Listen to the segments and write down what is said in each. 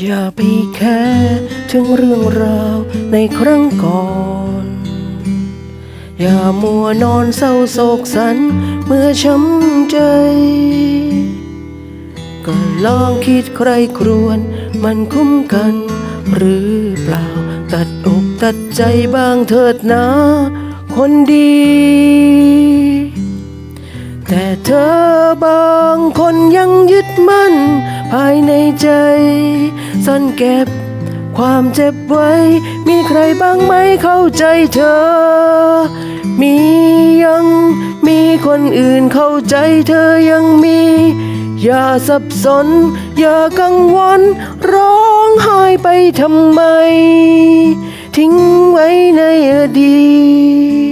อย่าไปแค่ถึงเรื่องราวในครั้งก่อน อย่ามัวนอนเศร้าโศกสันเมื่อช้ำใจ ก็ลองคิดใครครวนมันคุ้มกัน หรือเปล่าตัดอกตัดใจบ้างเถิดนะ คนดี แต่เธอบางคนยังยึดมั่น ภายในใจ ซ่อนเก็บความเจ็บไว้ มีใครบ้างไหมเข้าใจเธอ มียังมีคนอื่นเข้าใจเธอยังมี อย่าสับสน อย่ากังวล ร้องไห้ไปทำไม ทิ้งไว้ในอดีต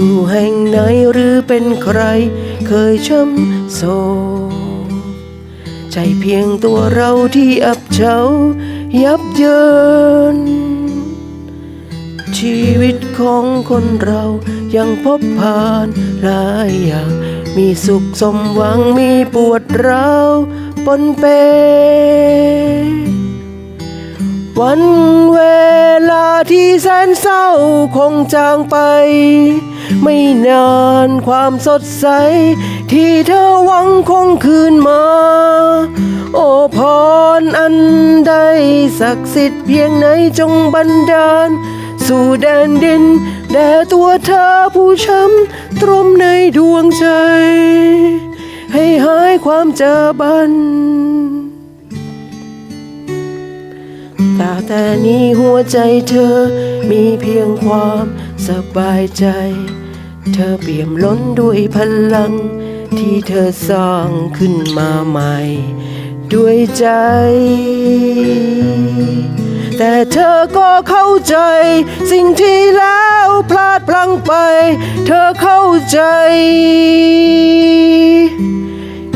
อยู่แห่งไหนหรือเป็นใคร เคยช้ำโศกใจเพียงตัวเราที่อับเฉายับเยิน ชีวิตของคนเรายังพบผ่านหลายอย่าง มีสุขสมหวังมีปวดร้าวปนเป วันเวลาที่แสนเศร้าคงจางไป ไม่นานความสดใส ที่เธอหวังคงคืนมา โอพรอันใดศักดิ์สิทธิ์เพียงไหนจงบันดาล สู่แดนดิน แด่ตัวเธอผู้ช้ำตรมในดวงใจ ให้หายความเจอบันตาแต่นี้หัวใจเธอมีเพียงความสบายใจ เธอเปี่ยมล้นด้วยพลัง ที่เธอสร้างขึ้นมาใหม่ ด้วยใจ แต่เธอก็เข้าใจ สิ่งที่แล้วพลาดพลั้งไป เธอเข้าใจ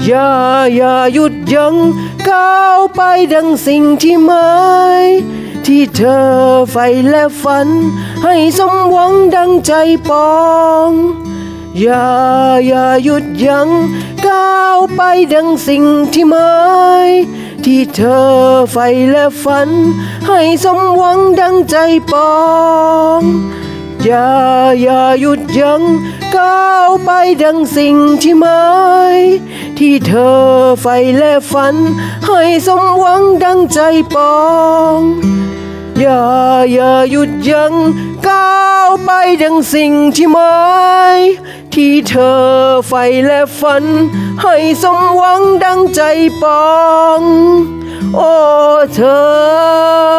อย่าอย่าหยุดยัง้งก้าวไปดังสิ่งที่หมาย เธอใฝ่และฝัน ให้สมหวังดังใจปอง อย่าอย่าหยุดยัง้งก้าวไปดังสิ่งที่หมายที่เธอใฝ่และฝัน ให้สมหวังดังใจปอง อย่าอย่าหยุดยัง้งก้าวไปดังสิ่งที่หมายที่เธอใฝ่และฝัน ให้สมหวังดังใจปอง อย่าอย่าหยุดยัง้งก้าวไปดังสิ่งที่หมายที่เธอใฝ่และฝัน ให้สมหวังดังใจปอง โอ้เธอ